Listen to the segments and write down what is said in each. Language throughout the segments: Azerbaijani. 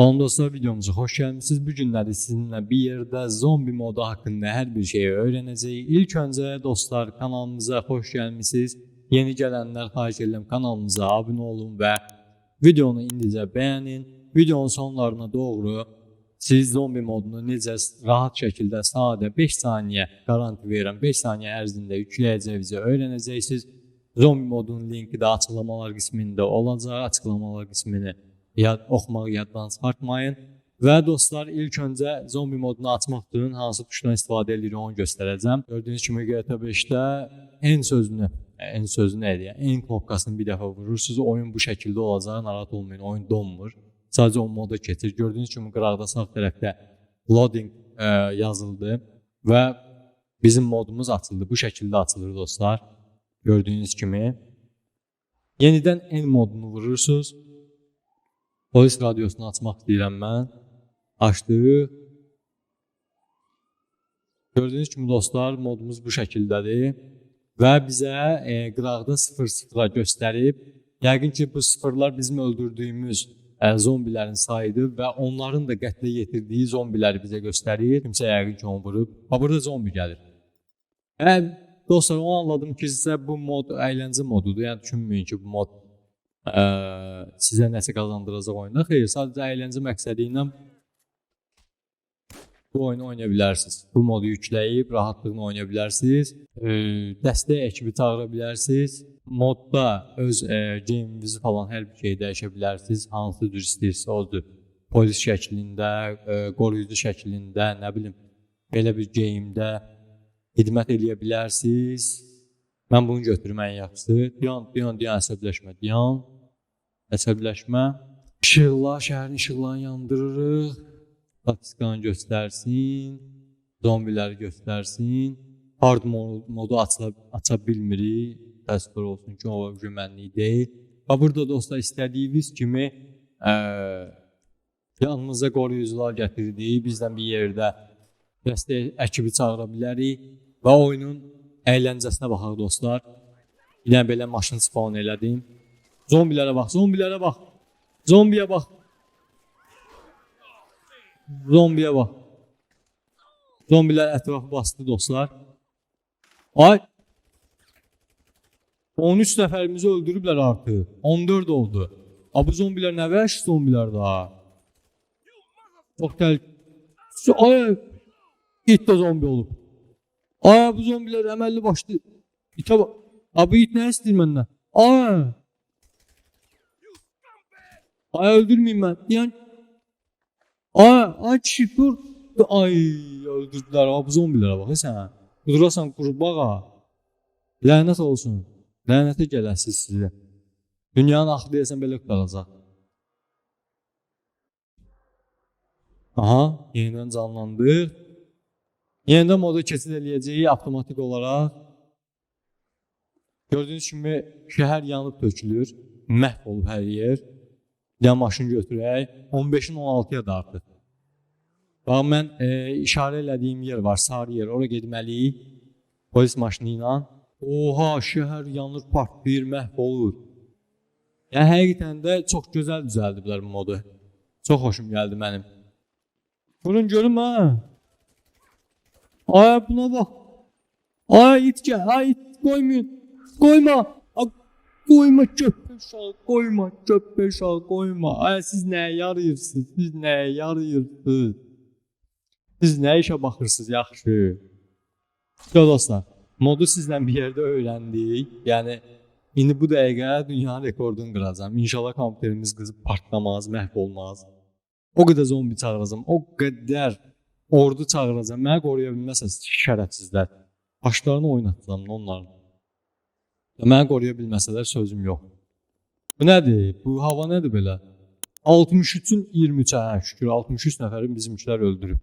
Salam dostlar, videomuza xoş gəlmisiniz. Bu günləri sizinlə bir yerdə zombi modu haqqında hər bir şeyi öyrənəcəyik. İlk öncə dostlar, kanalımıza xoş gəlmisiniz. Yeni gələnlər xahiş edirəm kanalımıza abunə olun və videonu indicə bəyənin. Videonun sonlarına doğru siz zombi modunu necə rahat şəkildə sadə 5 saniyə garanti verirəm. 5 saniyə ərzində yükləyəcəyinizi öyrənəcəksiniz. Zombi modunun linki də açıqlamalar qismində olacaq. Açıqlamalar qismini yad oxumağı yaddan çıxartmayın. Və dostlar, ilk öncə zombi modunu açmaq üçün hansı tuşdan istifadə edirik onu göstərəcəm. Gördüyünüz kimi GTA 5-də en sözünü, en sözü nə idi? En knopkasını bir dəfə vurursunuz, oyun bu şəkildə olacaq. Narahat olmayın, oyun donmur. Sadəcə o moda keçir. Gördüyünüz kimi qıraqda sağ tərəfdə loading ə, yazıldı və bizim modumuz açıldı. Bu şəkildə açılır dostlar. Gördüyünüz kimi. Yenidən en modunu vurursunuz. Polis radiosunu açmaq istəyirəm mən. Açdıq. Gördüyünüz kimi dostlar, modumuz bu şəkildədir və bizə e, qıraqda 0-0 göstərib. Yəqin ki, bu sıfırlar bizim öldürdüyümüz e, zombilərin sayıdır və onların da qətlə yetirdiyi zombiləri bizə göstərir. Kimsə yəqin ki, onu vurub. Ha, burada zombi gəlir. Hə, dostlar, o anladım ki, sizə bu mod əyləncə modudur. Yəni düşünməyin ki, bu mod ə, sizə nəsə qazandıracaq oyunda. Xeyr, sadəcə əyləncə məqsədi ilə bu oyunu oynaya bilərsiniz. Bu modu yükləyib rahatlıqla oynaya bilərsiniz. E, dəstək ekibi çağıra bilərsiniz. Modda öz e, gaminizi falan hər bir şey dəyişə bilərsiniz. Hansı cür istəyirsə odur. Polis şəklində, e, qoruyucu şəklində, nə bilim, belə bir gamedə xidmət eləyə bilərsiniz. Mən bunu götürüm ən yaxşısı. Dayan, dayan, dayan, əsəbləşmə, dayan. Əsəbləşmə. İşıqlar, şəhərin işıqlarını yandırırıq. Statistikanı göstərsin. Zombiləri göstərsin. Hard mo- modu açıla, aça bilmirik. Təəssüflər olsun ki, o güvənlik deyil. Və burada dostlar istədiyiniz kimi ə, yanınıza qoruyucular gətirdik. Bizdən bir yerdə dəstək əkibi çağıra bilərik və oyunun əyləncəsinə baxaq dostlar. Bir dənə belə maşın spawn elədim. Zombilərə bax, zombilərə bax. Zombiyə bax. Zombiyə bax. Zombilər ətrafı bastı dostlar. Ay. 13 nəfərimizi öldürüblər artıq. 14 oldu. A bu zombilər nə vəhşi zombilər daha. Çox təhlükə. Ay. İt də zombi olub. Ay bu zombilər əməlli başlı. İtə bax. A bu it nə istəyir məndən? Ay. Ay öldürmeyeyim ben. Yani Ay, ay kişi dur. Ay öldürdüler. Abi bu zombilere bak sen. Durasan qurbağa. Lənət olsun. Lənətə gələsiz sizə. Dünyanın axırı deyəsən belə qalacaq. Aha, yenidən canlandıq. Yenidən moda keçid eləyəcəyik avtomatik olaraq. Gördüyünüz kimi şəhər yanıb tökülür. Məhv olub hər yer. Dənə maşın götürək. 15-in 16-ya da artıq. Bax mən e, işarə elədiyim yer var, sarı yer. Ora getməliyik. Polis maşını ilə. Oha, şəhər yanır, partlayır, məhv olur. Yəni həqiqətən də çox gözəl düzəldiblər bu modu. Çox xoşum gəldi mənim. Vurun görüm ha. Ay buna bax. Ay it gəl, ay it qoymayın. Qoyma. Ay, Qoyma köpək uşağı, qoyma köpək uşağı, qoyma. Ay siz nəyə yarayırsınız? Siz nəyə yarayırsınız? Siz nə işə baxırsınız yaxşı? Ya dostlar, modu sizlə bir yerdə öyrəndik. Yəni indi bu dəqiqə dünyanın rekordunu qıracağam. İnşallah kompüterimiz qızıb partlamaz, məhv olmaz. O qədər zombi çağıracağam, o qədər ordu çağıracağam. Məni qoruya bilməsəz şərəfsizlər. Başlarını oynatacağam onların. Ya Məni qoruya bilməsələr sözüm yox. Bu nədir? Bu hava nədir belə? 63-ün 23-ə, hə, şükür 63 nəfərin bizimkilər öldürüb.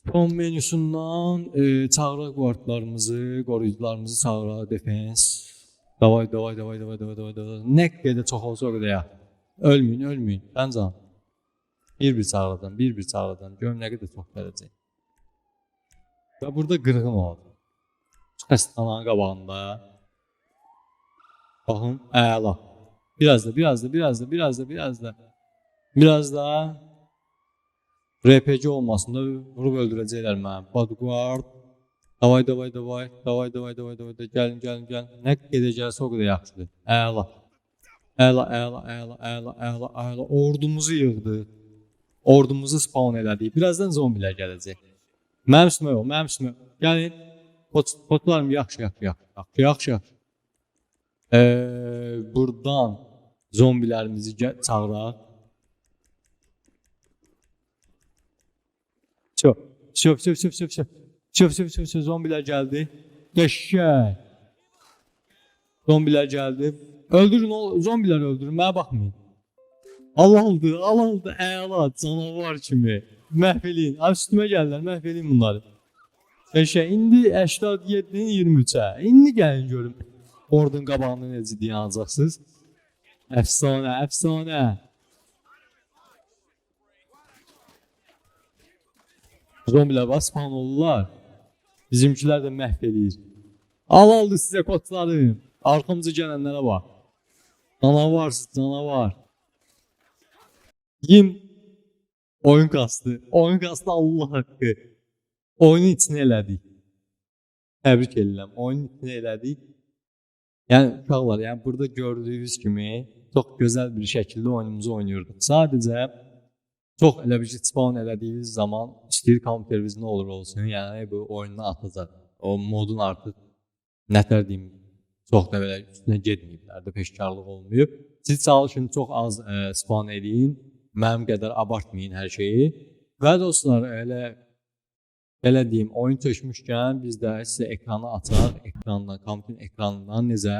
Spawn menüsündən e, çağıraq guardlarımızı, qoruyucularımızı çağıraq, defense. Davay, davay, davay, davay, davay, davay, davay. Nə qədər çox olsa o qədər ya. Ölməyin, ölməyin. Bəncan. Bir-bir çağıracam, bir-bir çağıracam. Görüm nə qədər çox gələcək. Və burada qırğın oldu. Xəstəxananın qabağında. Baxın, əla. Biraz da, biraz da, biraz da, biraz da, biraz da. Biraz daha RPG olmasında vurub öldürəcəklər məni. Bodyguard. Davay, davay, davay, davay, davay, davay, davay, gəlin, gəlin, gəlin. Nə gedəcəksə o qədər yaxşıdır. Əla. Əla, əla, əla, əla, əla, əla. Ordumuzu yığdı. Ordumuzu spawn elədik. Birazdan zombilər gələcək. Mənim üstümə yox, mənim üstümə. Gəlin. Pot, potlarım yaxşı, yaxşı, yaxşı, yaxşı, yaxşı. Ee, buradan zombilərimizi çağıraq. Çöp, çöp, çöp, çöp, çöp, çöp. Çöp, çöp, çöp, çöp, zombiler geldi. Qəşəng. Zombiler geldi. Öldürün o zombiler öldürün. Mənə baxmayın. Allah oldu, Allah oldu. Əla, canavar kimi. Məhv eləyin. Abi üstümə gəlirlər, məhv eləyin bunları. Qəşəng. İndi 87-nin 23-ə. İndi gəlin görüm. Ordun qabağını necə dayanacaqsınız. Əfsanə, əfsanə. Zombilər basman olurlar. Bizimkilər də məhv eləyir. Al aldı sizə kodlarım. Arxamıza gələnlərə bax. Canavarsız, canavar. Yim oyun kastı. Oyun kastı Allah haqqı. Oyunu içinə elədik. Təbrik edirəm. Oyunun içinə elədik. Yəni uşaqlar, yəni burada gördüyünüz kimi çox gözəl bir şəkildə oyunumuzu oynayırdıq. Sadəcə çox elə bir spawn elədiyiniz zaman istəyir kompüteriniz nə olur olsun, yəni bu oyundan atacaq. O modun artıq nətər deyim, çox da belə üstünə getməyiblər də peşkarlıq olmayıb. Siz çalışın çox az ə, spawn eləyin. Mənim qədər abartmayın hər şeyi. Və dostlar, elə belə deyim, oyun çəkmişkən biz də sizə ekranı açaq, ekrandan, kompüterin ekranından necə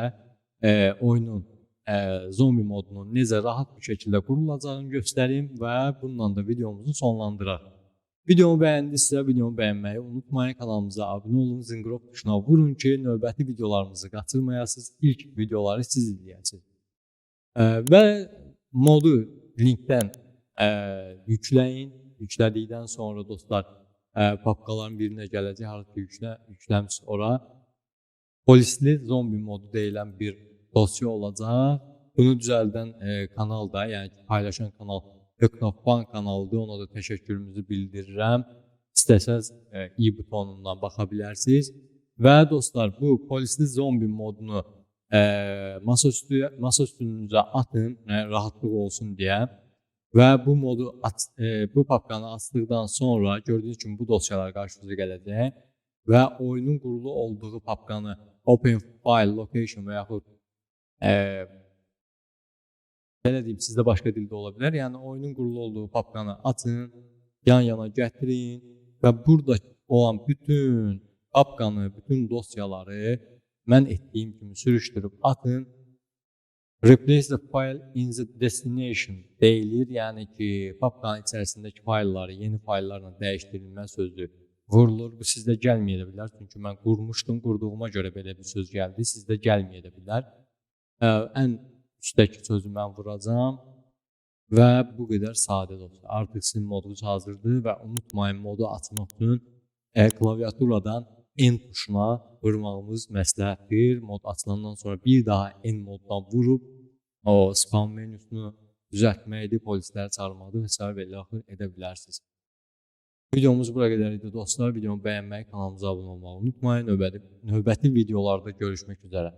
e, oyunun e, zombi modunun necə rahat bir şəkildə qurulacağını göstərim və bununla da videomuzu sonlandıraq. Videomu bəyəndinizsə, videomu bəyənməyi unutmayın, kanalımıza abunə olun, zınqrov tuşuna vurun ki, növbəti videolarımızı qaçırmayasınız, ilk videoları siz izləyəsiniz. E, və modu linkdən e, yükləyin. Yüklədikdən sonra dostlar, ə, papkaların birinə gələcək, harada yüklə, yükləmiş ora. Polisli zombi modu deyilən bir dosya olacaq. Bunu düzəldən ə, kanal da, yəni paylaşan kanal Teknopan kanalıdır. Ona da təşəkkürümüzü bildirirəm. İstəsəz ə, i butonundan baxa bilərsiniz. Və dostlar, bu polisli zombi modunu ə, masaüstü masaüstünüzə atın, yəni rahatlıq olsun deyə. Və bu modu aç, e, bu papkanı açdıqdan sonra gördüyünüz kimi bu dosyalar qarşınıza gələcək və oyunun qurulu olduğu papkanı open file location və yaxud e, belə deyim, sizdə başqa dildə ola bilər. Yəni oyunun qurulu olduğu papkanı açın, yan-yana gətirin və burada olan bütün papkanı, bütün dosyaları mən etdiyim kimi sürüşdürüb atın Replace the file in the destination deyilir. Yəni ki, papkanın içərisindəki faylları yeni fayllarla dəyişdirilmə sözü vurulur. Bu sizdə gəlməyə bilər. Çünki mən qurmuşdum, qurduğuma görə belə bir söz gəldi. Sizdə gəlməyə bilər. Ə, ən üstdəki sözü mən vuracağam və bu qədər sadə dostlar. Artıq sizin modunuz hazırdır və unutmayın modu açmaq üçün ə, klaviaturadan N tuşuna vurmağımız məsləhətdir. Mod açılandan sonra bir daha N moddan vurub o spam menüsünü düzəltməkdir, polisləri çağırmaqdır və s. belə axır edə bilərsiniz. Videomuz bura qədər idi dostlar. Videomu bəyənməyi, kanalımıza abunə olmağı unutmayın. Növbəti, növbəti videolarda görüşmək üzrə.